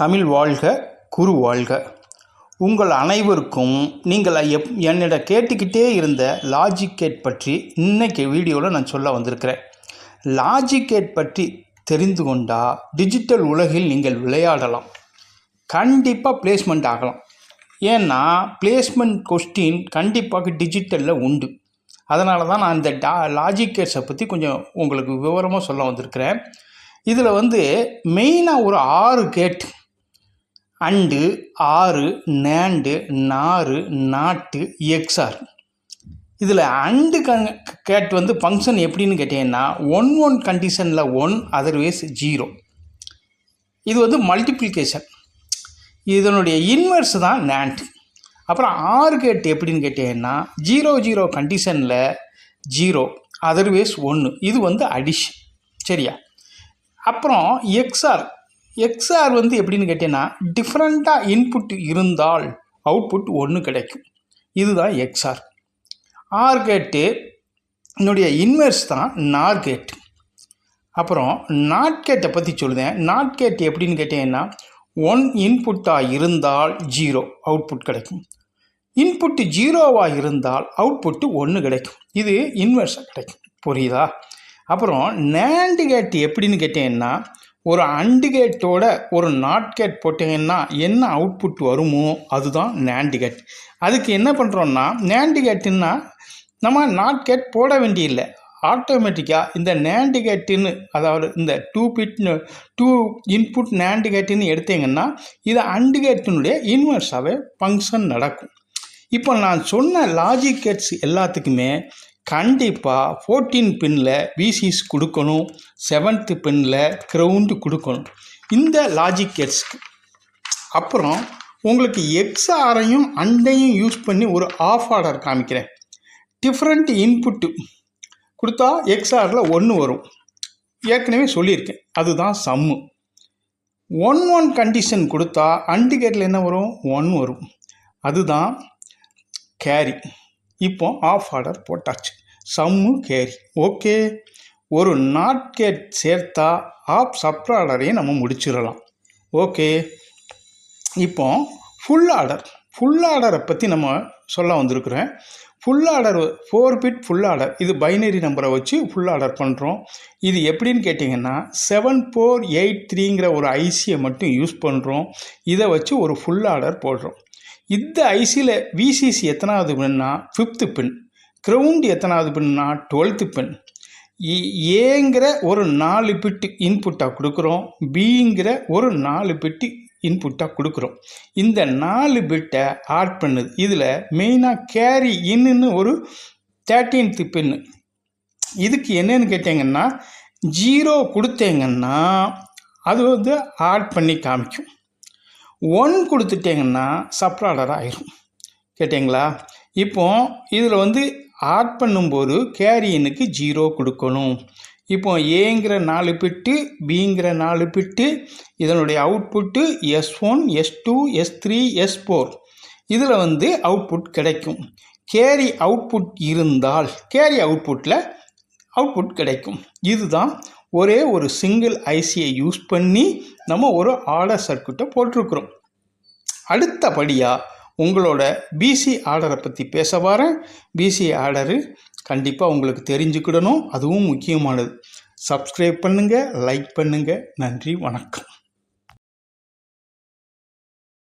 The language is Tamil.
தமிழ் வாழ்க குரு வாழ்க. உங்கள் அனைவருக்கும் நீங்கள் எப் என்னிட கேட்டுக்கிட்டே இருந்த லாஜிக்கேட் பற்றி இன்னைக்கு வீடியோவில் நான் சொல்ல வந்திருக்கிறேன். லாஜிக்கேட் பற்றி தெரிந்து கொண்டால் டிஜிட்டல் உலகில் நீங்கள் விளையாடலாம். கண்டிப்பாக பிளேஸ்மெண்ட் ஆகலாம். ஏன்னா பிளேஸ்மெண்ட் கொஸ்டின் கண்டிப்பாக டிஜிட்டலில் உண்டு. அதனால தான் நான் இந்த டா லாஜிக்கேட்ஸை பற்றி கொஞ்சம் உங்களுக்கு விவரமாக சொல்ல வந்திருக்கிறேன். இதில் வந்து மெயினாக ஒரு ஆறு கேட் அண்டு ஆறு நேண்டு நாறு நாட்டு எக்ஸார். இதில் அண்டு க கேட் வந்து ஃபங்க்ஷன் எப்படின்னு கேட்டீங்கன்னா ஒன் ஒன் கண்டிஷனில் ஒன் அதர்வைஸ் ஜீரோ. இது வந்து மல்டிப்ளிகேஷன். இதனுடைய இன்வெர்ஸ் தான் நேண்ட். அப்புறம் ஆறு கேட் எப்படின்னு கேட்டீங்கன்னா ஜீரோ ஜீரோ கண்டிஷனில் ஜீரோ அதர்வைஸ் ஒன்று இது வந்து அடிஷன். சரியா? அப்புறம் எக்ஸ்ஆர் எக்ஸ்ஆர் வந்து எப்படின்னு கேட்டீங்கன்னா டிஃப்ரெண்ட்டாக இன்புட் இருந்தால் அவுட்புட் ஒன்று கிடைக்கும். இதுதான் எக்ஸ்ஆர் ஆர் கேட்டு என்னுடைய இன்வெர்ஸ் தான் நார் கேட் அப்புறம் நாட் கேட்டை பற்றி சொல்லுதேன். நாட் கேட் எப்படின்னு கேட்டீங்கன்னா ஒன் இன்புட்டாக இருந்தால் ஜீரோ அவுட்புட் கிடைக்கும். இன்புட்டு ஜீரோவாக இருந்தால் அவுட்புட்டு ஒன்று கிடைக்கும். இது இன்வெர்ஸாக கிடைக்கும். புரியுதா? அப்புறம் நேண்டு கேட் எப்படின்னு கேட்டீங்கன்னா ஒரு அண்டு கேட்டோட ஒரு நாட் கேட் போட்டிங்கன்னா என்ன அவுட்புட் வருமோ அதுதான் நேண்டு கேட் அதுக்கு என்ன பண்ணுறோன்னா நேண்டு கேட்டுன்னா நம்ம நாட் கேட் போட வேண்டியதில்லை ஆட்டோமேட்டிக்காக இந்த நேண்டு கேட்டுன்னு அதாவது இந்த டூ பிட்னு டூ இன்புட் நேண்டு கேட்டுன்னு எடுத்தீங்கன்னா இது அண்டு கேட்டினுடைய இன்வெர்ஸாகவே ஃபங்க்ஷன் நடக்கும். இப்போ நான் சொன்ன லாஜிக் கேட்ஸ் எல்லாத்துக்குமே கண்டிப்பாக ஃபோர்டீன் பின்னில் விசிஸ் கொடுக்கணும் செவன்த்து பின்னில் க்ரௌண்டு கொடுக்கணும். இந்த லாஜிக் கேட்ஸ்க்கு அப்புறம் உங்களுக்கு எக்ஸ்ஆரையும் அண்டையும் யூஸ் பண்ணி ஒரு ஆஃப் ஆர்டர் காமிக்கிறேன். டிஃப்ரெண்ட் இன்புட்டு கொடுத்தா எக்ஸ்ஆரில் ஒன்று வரும். ஏற்கனவே சொல்லியிருக்கேன் அதுதான் சம்மு ஒன் ஒன் கண்டிஷன் கொடுத்தா அண்டு கேட்டில் என்ன வரும்? ஒன் வரும். அதுதான் கேரி இப்போ ஆஃப் ஆர்டர் போட்டாச்சு. Sum carry. ஓகே. ஒரு நாட் கேட் சேர்த்தா ஆஃப் சப் ஆர்டரையும் நம்ம முடிச்சிடலாம். ஓகே. இப்போ ஃபுல் ஆர்டர் ஃபுல் ஆர்டரை பற்றி நம்ம சொல்ல வந்திருக்கிறேன். Full adder four bit full adder இது பைனரி நம்பரை வச்சு ஃபுல் ஆர்டர் பண்ணுறோம் இது எப்படின்னு கேட்டிங்கன்னா செவன் ஃபோர் எயிட் த்ரீங்கிற ஒரு ஐசியை மட்டும் யூஸ் பண்ணுறோம் இதை வச்சு ஒரு ஃபுல் ஆர்டர் போடுறோம். இந்த ஐசியில் விசிசி எத்தனாவது பின்னா ஃபிஃப்த்து பின் க்ரௌண்ட் எத்தனாவது பின்னா டுவெல்த்து பின் ஏங்கிற ஒரு நாலு பிட்டு இன்புட்டாக கொடுக்குறோம். பிங்கிற ஒரு நாலு பிட்டு இன்புட்டாக கொடுக்குறோம். இந்த நாலு பிட்டை ஆட் பண்ணுது. இதில் மெயினாக கேரி இன்னுன்னு ஒரு தேர்ட்டீன்த்து பின்னு இதுக்கு என்னென்னு கேட்டிங்கன்னா ஜீரோ கொடுத்தீங்கன்னா அது வந்து ஆட் பண்ணி காமிக்கும். ஒன் கொடுத்துட்டீங்கன்னா சப்ராடர் ஆயிரும். கேட்டிங்களா? இப்போ இதில் வந்து ஆட் பண்ணும்போது கேரியனுக்கு ஜீரோ கொடுக்கணும். இப்போ ஏங்கிற நாலு பிட்டு பிங்கிற நாலு பிட்டு இதனுடைய output S one S two S three S four இதில் வந்து அவுட்புட் கிடைக்கும். கேரி அவுட்புட் இருந்தால் கேரி அவுட்புட்டில் அவுட்புட் கிடைக்கும். இதுதான் ஒரே ஒரு சிங்கிள் ஐசியை யூஸ் பண்ணி நம்ம ஒரு ஆர்டர் சர்க்கியூட்டை போட்டிருக்கிறோம். அடுத்தபடியாக உங்களோட பிசி ஆர்டரை பற்றி பேச வரேன் பிசி ஆர்டரு கண்டிப்பாக உங்களுக்கு தெரிஞ்சுக்கிடணும். அதுவும் முக்கியமானது. சப்ஸ்கிரைப் பண்ணுங்கள் லைக் பண்ணுங்கள் நன்றி வணக்கம்.